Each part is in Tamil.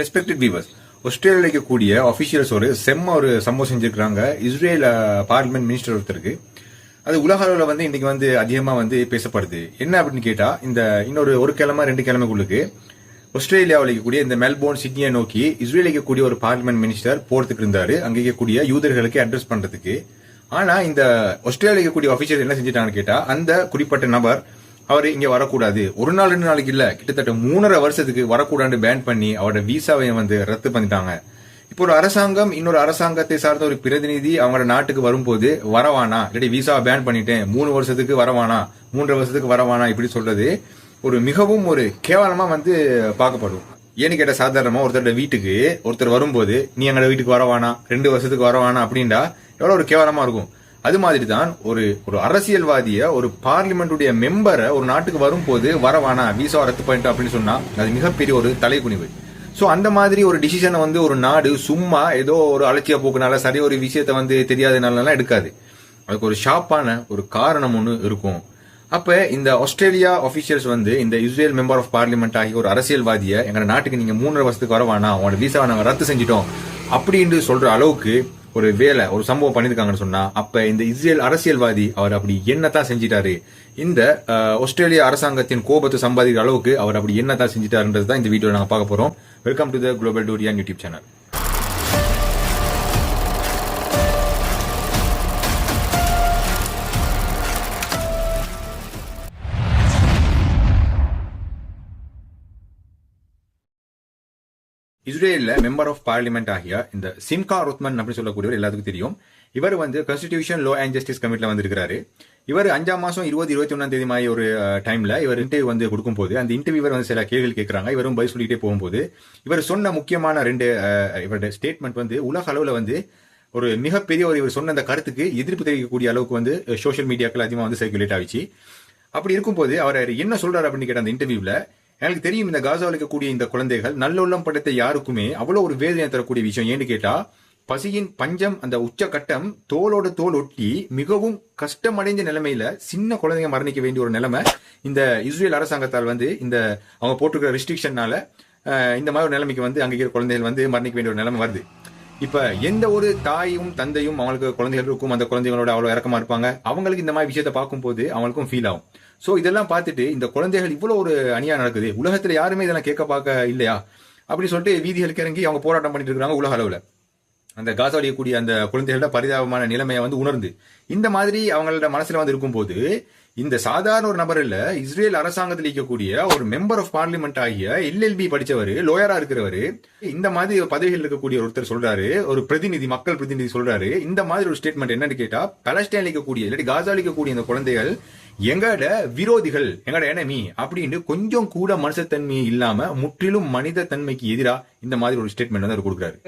ரெஸ்பெக்டட் வீவர்ஸ் ஆஸ்திரேலியாவில் இருக்கக்கூடிய அஃபிஷியல்ஸ் ஒரு செம்ம ஒரு சம்பவம் செஞ்சிருக்காங்க இஸ்ரேல் பார்லிமெண்ட் மினிஸ்டர் ஒருத்தருக்கு. அது உலக அளவில் வந்து இன்னைக்கு வந்து அதிகமாக வந்து பேசப்படுது. என்ன அப்படின்னு கேட்டால் இந்த இன்னொரு ஒரு கிழமை ரெண்டு கிழமைக்குள்ளுக்கு ஆஸ்திரேலியாவில் இருக்கக்கூடிய இந்த மெல்போர்ன் சிட்னியை நோக்கி இஸ்ரேல் இருக்கக்கூடிய ஒரு பார்லிமெண்ட் மினிஸ்டர் போறதுக்கு இருந்தாரு. அங்கே இருக்கக்கூடிய யூதர்களுக்கு அட்ரஸ் பண்றதுக்கு. ஆனா இந்த ஆஸ்திரேலியா இருக்கக்கூடிய அபிஷியல் என்ன செஞ்சிட்டாங்கன்னு கேட்டா அந்த குறிப்பிட்ட நபர் அவர் இங்க வரக்கூடாது. ஒரு நாள் ரெண்டு நாளைக்கு இல்ல. கிட்டத்தட்ட மூணரை வருஷத்துக்கு வரக்கூடாது பேன் பண்ணி அவரோட விசாவை வந்து ரத்து பண்ணிட்டாங்க. இப்போ ஒரு அரசாங்கம் இன்னொரு அரசாங்கத்தை சார்ந்த ஒரு பிரதிநிதி அவங்களோட நாட்டுக்கு வரும்போது வரவானா? இல்லாட்டி விசாவை பேன் பண்ணிட்டேன். மூணு வருஷத்துக்கு வரவானா? மூன்றரை வருஷத்துக்கு வரவானா? இப்படி சொல்றது ஒரு மிகவும் ஒரு கேவலமா வந்து பார்க்கப்படும். ஏன்னு கேட்ட சாதாரணமா ஒருத்தரோட வீட்டுக்கு ஒருத்தர் வரும்போது நீ எங்களோட வீட்டுக்கு வரவானா? ரெண்டு வருஷத்துக்கு வரவானா? அப்படின்டா எவ்வளவு ஒரு கேவலமா இருக்கும். அது மாதிரி தான் ஒரு ஒரு அரசியல்வாதிய ஒரு பார்லிமெண்ட்டுடைய மெம்பரை ஒரு நாட்டுக்கு வரும்போது வரவானா விசா ரத்து பண்ணிட்டோம் அப்படின்னு சொன்னா அது மிகப்பெரிய ஒரு தலைக்குனிவு. ஸோ அந்த மாதிரி ஒரு டிசிஷனை வந்து ஒரு நாடு சும்மா ஏதோ ஒரு அலட்சிய போக்குனால சரி ஒரு விஷயத்த வந்து தெரியாதனால எடுக்காது. அதுக்கு ஒரு ஷாப்பான ஒரு காரணம் ஒன்று இருக்கும். அப்ப இந்த ஆஸ்திரேலியா அபிஷியல்ஸ் வந்து இந்த இஸ்ரேல் மெம்பர் ஆஃப் பார்லிமெண்ட் ஆகிய ஒரு அரசியல்வாதிய எங்க நாட்டுக்கு நீங்க மூன்றரை வருஷத்துக்கு வரவானா உங்களோட விசாவை நாங்கள் ரத்து செஞ்சிட்டோம் அப்படின்னு சொல்ற அளவுக்கு ஒரு வேலை ஒரு சம்பவம் பண்ணியிருக்காங்கன்னு சொன்னா அப்ப இந்த இஸ்ரேல் அரசியல்வாதி அவர் அப்படி என்னத்தான் செஞ்சிட்டாரு? இந்த ஆஸ்திரேலிய அரசாங்கத்தின் கோபத்தை சம்பாதிக்கிற அளவுக்கு அவர் அப்படி என்னத்தான் செஞ்சிட்டாருன்றது தான் இந்த வீடியோ நாங்கள் பார்க்க போறோம். Welcome to the global tourian YouTube channel இஸ்ரேலில் மெம்பர் ஆஃப் பார்லிமெண்ட் ஆகிய இந்த சிம்கா ருத்மன் அப்படின்னு சொல்லக்கூடியவர் எல்லாத்துக்கும் தெரியும். இவர் வந்து கான்ஸ்டிடியூஷன் லோ அண்ட் ஜஸ்டிஸ் கமிட்டியில் வந்திருக்கிறாரு. இவர் அஞ்சாம் மாதம் இருபது இருபத்தி ஒன்றாம் தேதி மாதிரி ஒரு டைமில் இவர் இன்டர்வியூ வந்து கொடுக்கும்போது அந்த இன்டர்வியூவர் வந்து சில கேள்விகள் கேட்குறாங்க இவரும் பதில் சொல்லிகிட்டே போகும்போது இவர் சொன்ன முக்கியமான ரெண்டு இவருடைய ஸ்டேட்மெண்ட் வந்து உலக அளவில் வந்து ஒரு மிகப்பெரிய ஒரு இவர் சொன்ன அந்த கருத்துக்கு எதிர்ப்பு தெரிவிக்கக்கூடிய அளவுக்கு வந்து சோஷியல் மீடியாக்கள் அதிகமாக வந்து சர்க்குலேட் ஆகிச்சு அப்படி இருக்கும்போது அவர் என்ன சொல்றாரு அப்படின்னு கேட்ட அந்த இன்டர்வியூவில் எனக்கு தெரியும் இந்த காசாவில் இருக்கக்கூடிய இந்த குழந்தைகள் நல்லுள்ளம் படைத்த யாருக்குமே அவ்வளவு ஒரு வேதனை தரக்கூடிய விஷயம். ஏன்னு கேட்டா பசியின் பஞ்சம் அந்த உச்சகட்டம் தோலோட தோல் ஒட்டி மிகவும் கஷ்டமடைந்த நிலைமையில சின்ன குழந்தைங்க மரணிக்க வேண்டிய ஒரு நிலைமை இந்த இஸ்ரேல் அரசாங்கத்தால் வந்து இந்த அவங்க போட்டிருக்கிற ரெஸ்ட்ரிக்ஷன்னால இந்த மாதிரி ஒரு நிலைமைக்கு வந்து அங்கே இருக்கிற குழந்தைகள் வந்து மரணிக்க வேண்டிய ஒரு நிலைமை வருது. இப்ப எந்த ஒரு தாயும் தந்தையும் அவங்களுக்கு குழந்தைகள் இருக்கும் அந்த குழந்தைகளோட அவ்வளவு இறக்கமா இருப்பாங்க. அவங்களுக்கு இந்த மாதிரி விஷயத்தை பார்க்கும்போது அவங்களுக்கும் ஃபீல் ஆகும். சோ இதெல்லாம் பார்த்துட்டு இந்த குழந்தைகள் இவ்வளவு ஒரு அணியாக நடக்குது. உலகத்துல யாருமே இதெல்லாம் கேட்க பார்க்க இல்லையா? அப்படி சொல்லிட்டு வீதிகளுக்கு இறங்கி அவங்க போராட்டம் பண்ணிட்டு இருக்காங்க உலக அளவுல. அந்த காசாடியக்கூடிய அந்த குழந்தைகளோட பரிதாபமான நிலைமையை வந்து உணர்ந்து. இந்த மாதிரி அவங்களோட மனசுல வந்து இருக்கும்போது இந்த சாதாரண ஒரு நபர் இல்ல இஸ்ரேல் அரசாங்கத்தில் இருக்கக்கூடிய ஒரு மெம்பர் ஆஃப் பார்லிமெண்ட் ஆகிய எல்எல்பி படிச்சவர் லோயரா இருக்கிறவர் இந்த மாதிரி பதவிகள் பதவியில் இருக்கக்கூடிய ஒருத்தர் சொல்றாரு ஒரு பிரதிநிதி மக்கள் பிரதிநிதி சொல்றாரு இந்த மாதிரி ஒரு ஸ்டேட்மெண்ட் என்னன்னு கேட்டா பலஸ்டைன் இருக்கக்கூடிய இல்லாட்டி காசா இருக்கக்கூடிய இந்த குழந்தைகள் எங்களோட விரோதிகள் எங்களோட எனமி அப்படின்னு கொஞ்சம் கூட மனுஷத்தன்மை இல்லாம முற்றிலும் மனித தன்மைக்கு எதிரா இந்த மாதிரி ஒரு ஸ்டேட்மெண்ட் வந்து அவர் கொடுக்குறாரு.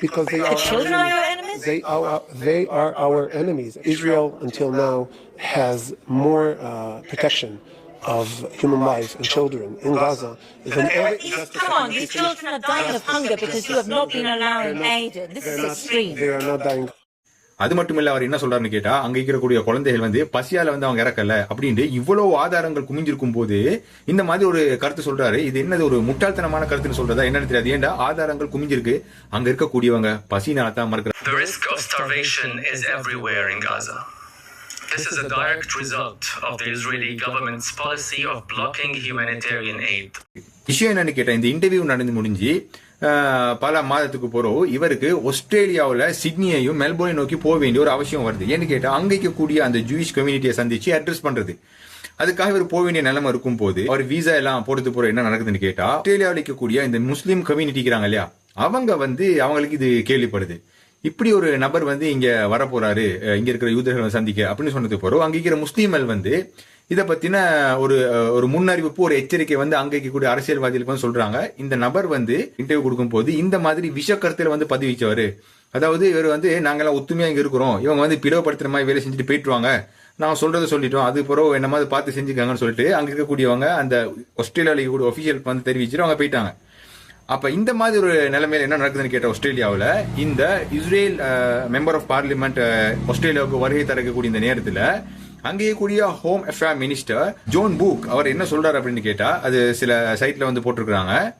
Because they are children our are your enemies? They are they are our enemies. Israel until now has more uh, protection of human life and children in Gaza than. These- Come on, these children are dying of hunger because you have not been allowing aid. This is extreme. they are not dying. அது மட்டும் இல்ல அவர் என்ன சொல்றாருன்னு கேட்டா அங்க இருக்கக்கூடிய குழந்தைகள் வந்து பசியால வந்து அவங்க இறக்கல அப்படின்ட்டு இவ்வளவு ஆதாரங்கள் குமிஞ்சிருக்கும் போது இந்த மாதிரி ஒரு கருத்து சொல்றாரு இது என்னது ஒரு முட்டாள்தனமான கருத்துன்னு சொல்றதா என்னன்னு தெரியாது ஏன்டா ஆதாரங்கள் குமிஞ்சிருக்கு அங்க இருக்கக்கூடியவங்க பசினால தான் மறுக்கிறாங்க The risk of starvation is everywhere in Gaza. This is a direct result of the Israeli government's policy of blocking humanitarian aid. விஷயம் என்னன்னு கேட்டா இந்த இன்டர்வியூ நடந்து முடிஞ்சு பல மாதத்துக்கு போறோம் இவருக்கு ஆஸ்திரேலியாவில் சிட்னியையும் மெல்போர்னை நோக்கி போக வேண்டிய ஒரு அவசியம் வருது. ஏன்னு கேட்டால் அங்கே இருக்கக்கூடிய அந்த ஜூயிஷ் கம்யூனிட்டியை சந்திச்சு அட்ரஸ் பண்றது. அதுக்காக இவர் போக வேண்டிய நிலைமை இருக்கும் போது அவர் விசா எல்லாம் போடுறது போற என்ன நடக்குதுன்னு கேட்டா ஆஸ்திரேலியாவில் இருக்கக்கூடிய இந்த முஸ்லீம் கம்யூனிட்டி இருக்கிறாங்க இல்லையா அவங்க வந்து அவங்களுக்கு இது கேள்விப்படுது. இப்படி ஒரு நபர் வந்து இங்க வர போறாரு இங்க இருக்கிற யூதர்களை சந்திக்க அப்படின்னு சொன்னது போறோம் அங்க இருக்கிற முஸ்லீம்கள் வந்து இதை பத்தின ஒரு ஒரு முன்னறிவிப்பு ஒரு எச்சரிக்கை வந்து அங்கே இருக்கக்கூடிய அரசியல்வாதிகளுக்கு வந்து சொல்றாங்க. இந்த நபர் வந்து இன்டர்வியூ கொடுக்கும் போது இந்த மாதிரி விஷ கருத்தில் வந்து பதிவிச்சவர் அதாவது இவர் வந்து நாங்கெல்லாம் ஒத்துமையா இங்க இருக்கிறோம். இவங்க வந்து பிளவுபடுத்துற மாதிரி வேலை செஞ்சுட்டு போயிட்டுருவாங்க. நான் சொல்றத சொல்லிட்டோம். அது பிறகு என்ன மாதிரி பார்த்து செஞ்சுக்காங்கன்னு சொல்லிட்டு அங்க இருக்கக்கூடியவங்க அந்த ஆஸ்திரேலியாவில் கூட ஒபிஷியல் வந்து தெரிவிச்சுட்டு அவங்க போயிட்டாங்க. அப்ப இந்த மாதிரி ஒரு நிலைமையில என்ன நடக்குதுன்னு கேட்ட ஆஸ்திரேலியாவில் இந்த இஸ்ரேல் மெம்பர் ஆஃப் பார்லிமெண்ட் ஆஸ்திரேலியாவுக்கு வருகை தரக்கூடிய இந்த நேரத்தில் அங்கேயே கூடிய ஹோம் அஃபேர் மினிஸ்டர் ஜோன் பூக் அவர் என்ன சொல்றாரு அப்படின்னு கேட்டா அது சில சைட்ல வந்து போட்டிருக்காங்க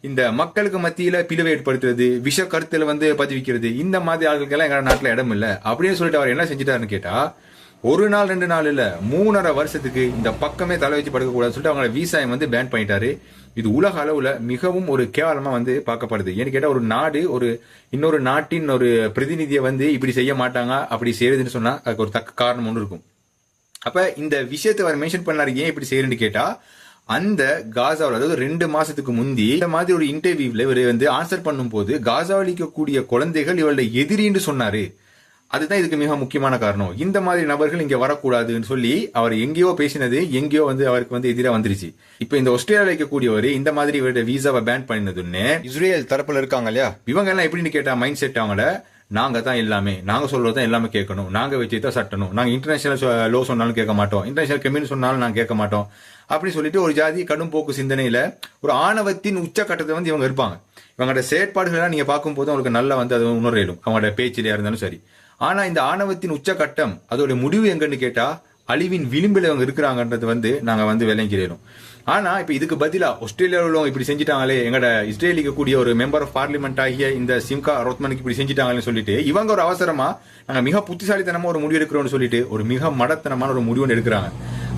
இந்த மக்களுக்கு மத்தியில பிளவை ஏற்படுத்துறது விஷ கருத்துல வந்து பதிவிக்கிறது இந்த மாதிரி ஆட்களுக்கெல்லாம் எங்க நாட்டுல இடம் இல்ல. அப்படின்னு சொல்லிட்டு அவர் என்ன செஞ்சிட்டாருன்னு கேட்டா ஒரு நாள் ரெண்டு நாள் இல்ல மூணரை வருஷத்துக்கு இந்த பக்கமே தலை வச்சு படுக்க கூடாதுன்னு சொல்லிட்டு அவங்கள விசாயம் வந்து பேன் பண்ணிட்டாரு. இது உலக அளவுல மிகவும் ஒரு கேவலமா வந்து பார்க்கப்படுது. ஏன்னு கேட்டா ஒரு நாடு ஒரு இன்னொரு நாட்டின் ஒரு பிரதிநிதியை வந்து இப்படி செய்ய மாட்டாங்க அப்படி செய்யறதுன்னு சொன்னா அதுக்கு ஒரு தக்க காரணம் ஒன்று இருக்கும். அப்ப இந்த விஷயத்தை அவர் மென்ஷன் பண்ணாரு ஏன் இப்படி செய்யறேன்னு கேட்டா அந்த காசாவில் அதாவது ரெண்டு மாசத்துக்கு முந்தி இந்த மாதிரி ஒரு இன்டர்வியூல இவர் வந்து ஆன்சர் பண்ணும்போது காசாவில் இருக்கக்கூடிய குழந்தைகள் இவருடைய எதிரின்னு சொன்னாரு. அதுதான் இதுக்கு மிக முக்கியமான காரணம். இந்த மாதிரி நபர்கள் இங்க வரக்கூடாதுன்னு சொல்லி அவர் எங்கேயோ பேசினது எங்கேயோ வந்து அவருக்கு வந்து எதிராக வந்துருச்சு. இப்ப இந்த ஆஸ்திரேலியாவில் இருக்கக்கூடியவர் இந்த மாதிரி இவருடைய விசாவை பேன் பண்ணினதுன்னு இஸ்ரேல் தரப்புல இருக்காங்க இல்லையா? இவங்க எல்லாம் எப்படின்னு கேட்டா மைண்ட் செட் அவங்கள நாங்க தான் எல்லாமே. நாங்க சொல்றது தான் எல்லாமே கேட்கணும். நாங்க வச்சு தான் சட்டணும். நாங்க இன்டர்நேஷனல் லோ சொன்னாலும் கேட்க மாட்டோம். இன்டர்நேஷனல் கம்யூனி சொன்னாலும் நாங்க கேட்க மாட்டோம். அப்படின்னு சொல்லிட்டு ஒரு ஜாதி கடும் போக்கு சிந்தனையில ஒரு ஆணவத்தின் உச்சக்கட்டத்தை வந்து இவங்க இருப்பாங்க. இவங்களோட செயற்பாடுகள்லாம் நீங்க பார்க்கும்போது அவங்களுக்கு நல்லா வந்து அது உணர்விடும் அவங்களோட பேச்சிலையா இருந்தாலும் சரி. ஆனா இந்த ஆணவத்தின் உச்சக்கட்டம் அதோட முடிவு எங்கன்னு கேட்டா அழிவின் விளிம்பில் இவங்க இருக்கிறாங்கன்றது வந்து நாங்கள் வந்து விளங்கிறோம் ஆனால் இப்போ இதுக்கு பதிலாக ஆஸ்திரேலியாவில் உள்ளவங்க இப்படி செஞ்சிட்டாங்களே எங்கட இஸ்ரேலிக்கு கூடிய ஒரு மெம்பர் ஆஃப் பார்லிமெண்ட் ஆகிய இந்த சிம்கா ரோத்மனுக்கு இப்படி செஞ்சிட்டாங்களேன்னு சொல்லிட்டு இவங்க ஒரு அவசரமாக நாங்கள் மிக புத்திசாலித்தனமாக ஒரு முடிவு எடுக்கிறோம்னு சொல்லிட்டு ஒரு மிக மடத்தனமான ஒரு முடிவு ஒன்று எடுக்கிறாங்க.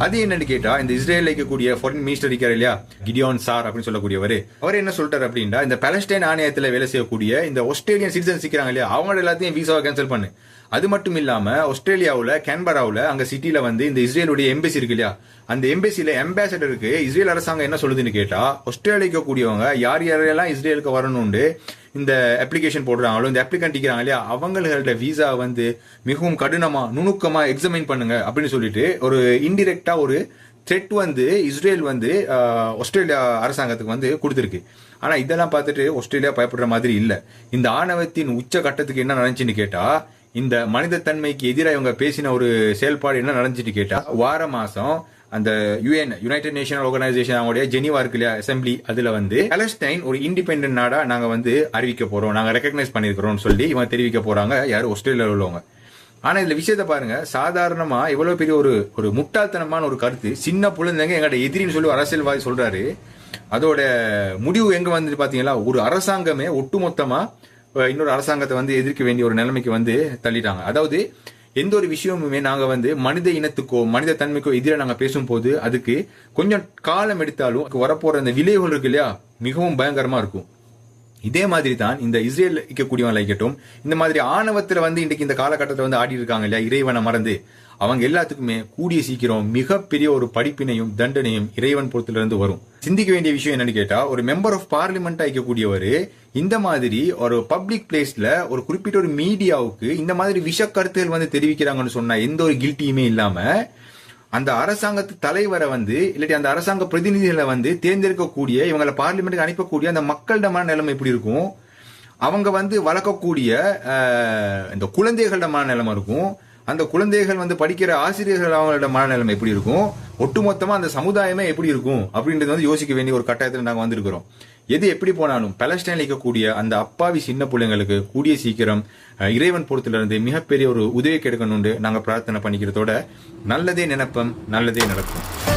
அது என்னன்னு கேட்டா இந்த இஸ்ரேலில் இருக்கக்கூடிய ஃபாரின் மினிஸ்டர் இருக்கார் இல்லையா? கிடியோன் சார் அப்படின்னு சொல்லக்கூடியவர். அவர் என்ன சொல்றாரு அப்படின்னா இந்த பலஸ்டைன் ஆணையத்தில் வேலை செய்யக்கூடிய இந்த ஆஸ்திரேலியன் சிட்டிசன்ஸ் இருக்கிறாங்க இல்லையா? அவங்க எல்லாத்தையும் விசாவை கேன்சல் பண்ணு. அது மட்டும் இல்லாம ஆஸ்திரேலியாவில் கேன்பராவில் அங்க சிட்டியில வந்து இந்த இஸ்ரேலுடைய எம்பசி இருக்கு இல்லையா? அந்த எம்பசியில அம்பாசடருக்கு இஸ்ரேல் அரசாங்கம் என்ன சொல்லுதுன்னு கேட்டா ஆஸ்திரேலியாக்கு கூடியவங்க யார் யாரெல்லாம் இஸ்ரேலுக்கு வரணும்னு இந்த அப்ளிகேஷன் போடுறாங்களோ இந்த அப்ளிகன்ட் இருக்கிறாங்க இல்லையா? அவங்களோட விசா வந்து மிகவும் கடினமா நுணுக்கமா எக்ஸாமின் பண்ணுங்க அப்படின்னு சொல்லிட்டு ஒரு இன்டிரெக்டா ஒரு த்ரெட் வந்து இஸ்ரேல் வந்து ஆஸ்திரேலியா அரசாங்கத்துக்கு வந்து கொடுத்துருக்கு. ஆனா இதெல்லாம் பார்த்துட்டு ஆஸ்திரேலியா பயப்படுற மாதிரி இல்லை. இந்த ஆணவத்தின் உச்ச கட்டத்துக்கு என்ன நடந்துச்சுன்னு கேட்டா இந்த மனித தன்மைக்கு எதிராக இவங்க பேசின ஒரு செயல்பாடு என்ன நடந்துட்டு கேட்டா வார மாசம் அந்த U N united national organisation அவங்களுடைய ஜெனிவா இருக்கு இல்லையா அசம்பிளி அதுல வந்து பலஸ்டைன் ஒரு இண்டிபெண்டன்ட் நாடா நாங்க வந்து அறிவிக்க போறோம் நாங்க ரெக்கக்னைஸ் பண்ணிருக்கிறோம் சொல்லி இவங்க தெரிவிக்க போறாங்க யாரும் ஆஸ்திரேலியாவில் உள்ளவங்க. ஆனா இதுல விஷயத்த பாருங்க சாதாரணமா இவ்வளவு பெரிய ஒரு ஒரு முட்டாள்தனமான ஒரு கருத்து சின்ன குழந்தைங்க எங்களோட எதிரின்னு சொல்லி அரசியல்வாதி சொல்றாரு அதோட முடிவு எங்க வந்து பாத்தீங்களா ஒரு அரசாங்கமே ஒட்டுமொத்தமா இன்னொரு அரசாங்கத்தை வந்து எதிர்க்க வேண்டிய ஒரு நிலைமைக்கு வந்து தள்ளிட்டாங்க. அதாவது எந்த ஒரு விஷயமுமே நாங்க வந்து மனித இனத்துக்கோ மனித தன்மைக்கோ எதிராக நாங்க பேசும்போது அதுக்கு கொஞ்சம் காலம் எடுத்தாலும் வரப்போற அந்த விளைவுகள் இருக்கு இல்லையா? மிகவும் பயங்கரமா இருக்கும். இதே மாதிரி தான் இந்த இஸ்ரேல் இருக்கக்கூடியவங்களை இருக்கட்டும் இந்த மாதிரி ஆணவத்துல வந்து இன்றைக்கு இந்த காலகட்டத்தில் வந்து ஆடி இருக்காங்க இல்லையா? இறைவனை மறந்து. அவங்க எல்லாத்துக்குமே கூடிய சீக்கிரம் மிகப்பெரிய ஒரு படிப்பினையும் தண்டனையும் இறைவன் பொறுத்திலிருந்து வரும். சிந்திக்க வேண்டிய விஷயம் என்னன்னு கேட்டா ஒரு மெம்பர் ஆஃப் பார்லிமெண்ட் ஆகக்கூடியவர் இந்த மாதிரி ஒரு பப்ளிக் பிளேஸ்ல ஒரு குறிப்பிட்ட ஒரு மீடியாவுக்கு இந்த மாதிரி விஷ கருத்துகள் வந்து தெரிவிக்கிறாங்கன்னு சொன்னா எந்த ஒரு கில்ட்டியுமே இல்லாம அந்த அரசாங்கத்து தலைவரை வந்து இல்லாட்டி அந்த அரசாங்க பிரதிநிதிகளை வந்து தேர்ந்தெடுக்கக்கூடிய இவங்களை பார்லிமெண்ட்டுக்கு அனுப்பக்கூடிய அந்த மக்களிடமான நிலைமை எப்படி இருக்கும்? அவங்க வந்து வளர்க்கக்கூடிய இந்த குழந்தைகளிடமான நிலைமை இருக்கும். அந்த குழந்தைகள் வந்து படிக்கிற ஆசிரியர்கள் அவங்களோட மனநிலைமை எப்படி இருக்கும்? ஒட்டுமொத்தமா அந்த சமுதாயமே எப்படி இருக்கும்? அப்படின்றது வந்து யோசிக்க வேண்டிய ஒரு கட்டாயத்தில் நாங்கள் வந்திருக்கிறோம். எது எப்படி போனாலும் பலஸ்டைன்ல இருக்கக்கூடிய அந்த அப்பாவி சின்ன பிள்ளைங்களுக்கு கூடிய சீக்கிரம் இறைவன் பொறுத்திலிருந்து மிகப்பெரிய ஒரு உதவி கிடைக்கணும்னு நாங்கள் பிரார்த்தனை பண்ணிக்கிறதோட நல்லதே நினைப்பம் நல்லதே நடக்கும்.